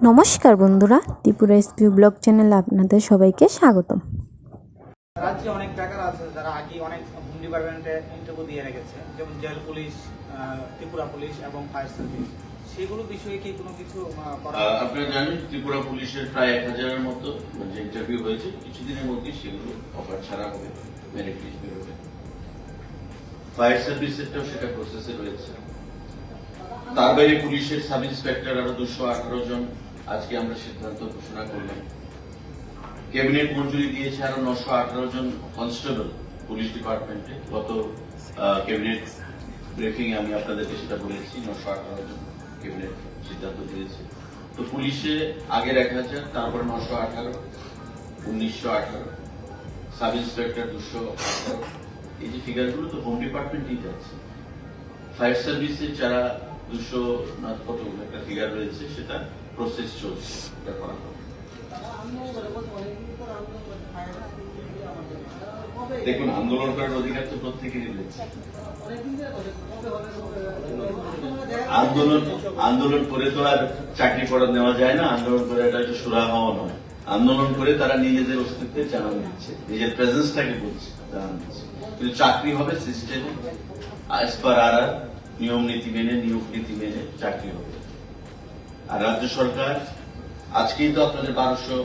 নমস্কার বন্ধুরা Tripura SP blog চ্যানেলে আপনাদের সবাইকে স্বাগতম। রাজ্যে অনেক বেকার আছে যারা আগে অনেক হোম ডিপার্টমেন্টে ইন্টারভিউ দিয়ে রেখেছে যেমন জেল পুলিশ ত্রিপুরা পুলিশ এবং ফায়ার সার্ভিস সেগুলো বিষয়ে কি কোনো কিছু আপনারা জানেন ত্রিপুরা পুলিশের প্রায় এক হাজারের মতো যে ইন্টারভিউ হয়েছে কিছুদিনের মধ্যেই সেগুলো অফার ছাড়া হবে মেরিট লিস্ট বেরোবে ফায়ার সার্ভিসেরটাও সেটা প্রসেসে রয়েছে। তার বাইরে পুলিশের সাব ইন্সপেক্টর আরও দুশো আঠারো জন আজকে আমরা সিদ্ধান্ত ঘোষণা করলাম। ক্যাবিনেট মঞ্জুরি দিয়েছে আরও নশো আঠারো জন কনস্টেবল পুলিশ ডিপার্টমেন্টে। গত ক্যাবিনেট ব্রিফিং আমি আপনাদেরকে সেটা বলেছি, নশো আঠারো জন ক্যাবিনেট সিদ্ধান্ত দিয়েছে। তো পুলিশে আগের এক হাজার, তারপরে নশো আঠারো, উনিশশো আঠারো, সাব ইন্সপেক্টর দুশো এই যে ফিগারগুলো তো হোম ডিপার্টমেন্টই যাচ্ছে। ফায়ার সার্ভিসে যারা দুশো কত একটা ফিগার রয়েছে সেটা প্রসেস চলছে এটা করা দেখুন, আন্দোলন করার অধিকার তো প্রত্যেকেরই আন্দোলন আন্দোলন করে তো আর চাকরি করা নেওয়া যায় না, আন্দোলন করে এটা একটা সুরা হওয়া নয়। আন্দোলন করে তারা নিজেদের অস্তিত্বের জানান দিচ্ছে, নিজের প্রেজেন্সটাকে বলছে, জানান দিচ্ছে। কিন্তু চাকরি হবে সিস্টেমে আজ পার আর নিয়ম নীতি মেনে নিয়োগ নীতি মেনে চাকরি হবে। আর রাজ্য সরকার, আজকেই তো আপনাদের বারোশো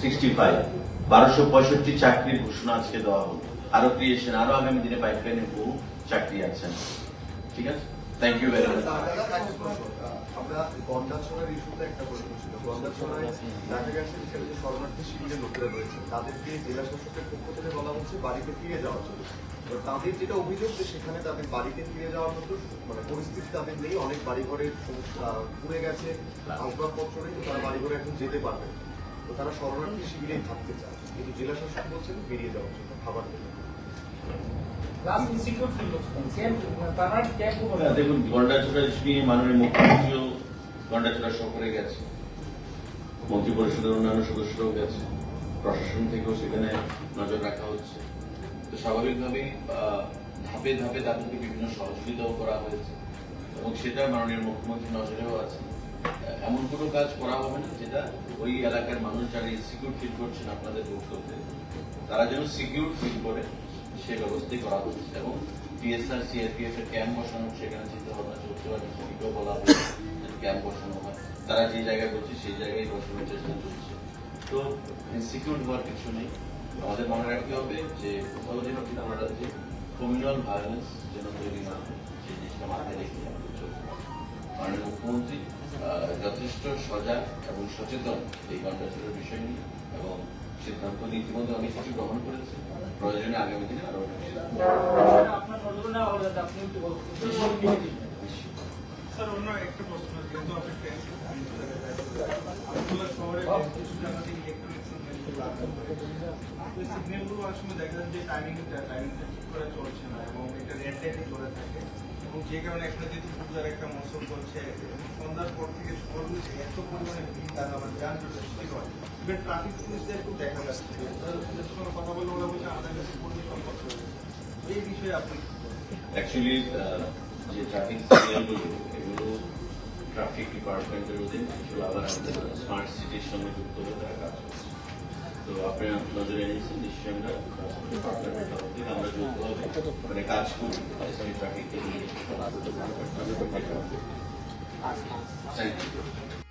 সিক্সটি ফাইভ বারোশো পঁয়ষট্টি চাকরির ঘোষণা আজকে দেওয়া হলো। আরও ক্রিয়েশন আরও আগামী দিনে পাইপলাইনে বহু চাকরি আছেন ঠিক আছে? থ্যাংক ইউ ভেরি মাচ আমরা গন্ডাছড়ার ইস্যুতে একটা প্রশ্ন ছিল গন্ডাছড়ায় দেখা গেছে যে শরণার্থী শিবিরের লোকেরা রয়েছে তাদেরকে জেলা শাসকের পক্ষ থেকে বলা হচ্ছে বাড়িতে ফিরে যাওয়ার জন্য তাদের যেটা অভিযোগ সেখানে তাদের বাড়িতে ফিরে যাওয়ার মতো মানে পরিস্থিতি তাদের নেই অনেক বাড়িঘরের সমস্যা পুড়ে গেছে আসবাবপত্র নেই তো তারা বাড়িঘরে এখন যেতে পারবে। তো তারা শরণার্থী শিবিরেই থাকতে চায় কিন্তু জেলা শাসক বলছেন বেরিয়ে যাওয়ার জন্য খাবার জন্য দেখুন গন্ডাছড়া নিয়ে মাননীয় মুখ্যমন্ত্রীও গন্ডাছড়া সফরে গেছে। মন্ত্রী অন্যান্য সদস্যরাও গেছে। প্রশাসন থেকেও সেখানে নজর রাখা হচ্ছে। তো স্বাভাবিকভাবেই ধাপে ধাপে তাদেরকে বিভিন্ন সহযোগিতাও করা হয়েছে। এবং সেটা মাননীয় মুখ্যমন্ত্রীর নজরেও আছে। এমন কোনো কাজ করা হবে না যেটা ওই এলাকার মানুষ যারা ইনসিকিউর ফিল করছেন আপনাদের বক্তব্যে তারা যেন সিকিউর ফিল করে। সে ব্যবস্থাই করা হচ্ছে এবং টিএসআর সিআরপিএফ এর ক্যাম্প বসানো সেখানে চিন্তা ভাবনা চলতে পারে সেদিকেও বলা হয়েছে ক্যাম্প বসানো হয়। তারা যে জায়গায় করছে সেই জায়গায় বসানোর চেষ্টা চলছে। তো ইনসিকিউর হওয়ার কিছু নেই। আমাদের মনে রাখতে হবে যে কোথাও যেন কিন্তু আমরা যে কমিউনাল ভায়োলেন্স যেন তৈরি না হয়, সেই জিনিসটা মাথায় রেখে আমাদের চলতে হবে। মাননীয় মুখ্যমন্ত্রী যথেষ্ট সজাগ এবং সচেতন এই কন্ট্রাক্টের বিষয় নিয়ে এবং সিদ্ধান্ত ইতিমধ্যে অনেক কিছু গ্রহণ করেছে। প্রয়োজনে আগামী দিনে আরও আপনি অন্য একটা আপনি সিগন্যাল সিগন্যালগুলো অনেক সময় দেখা যায় যে টাইমিং টাইমিংটা ঠিক করে চলছে না এবং এটা রেড চলে থাকে। এবং যে কারণে একটা যেহেতু পূজার একটা মৌসুম চলছে, সন্ধ্যার পর থেকে শহরগুলিতে এত পরিমাণে ভিড় তার আবার যানজট সৃষ্টি হয়। ইভেন ট্রাফিক পুলিশদের খুব দেখা যাচ্ছে। তাদের সঙ্গে কথা বলে ওরা বলছে আমাদের কাছে কর্মী সংকট রয়েছে এই বিষয়ে আপনি অ্যাকচুয়ালি যে ট্রাফিক সিগন্যালগুলো এগুলো ট্রাফিক ডিপার্টমেন্টের অধীন আবার স্মার্ট সিটির সঙ্গে যুক্ত হয়ে তারা কাজ করছে। তো আপনার নজরে এনেছেন নিশ্চয়ই আমরা যৌথভাবে মানে কাজ করি ট্রাফিককে নিয়ে থ্যাংক ইউ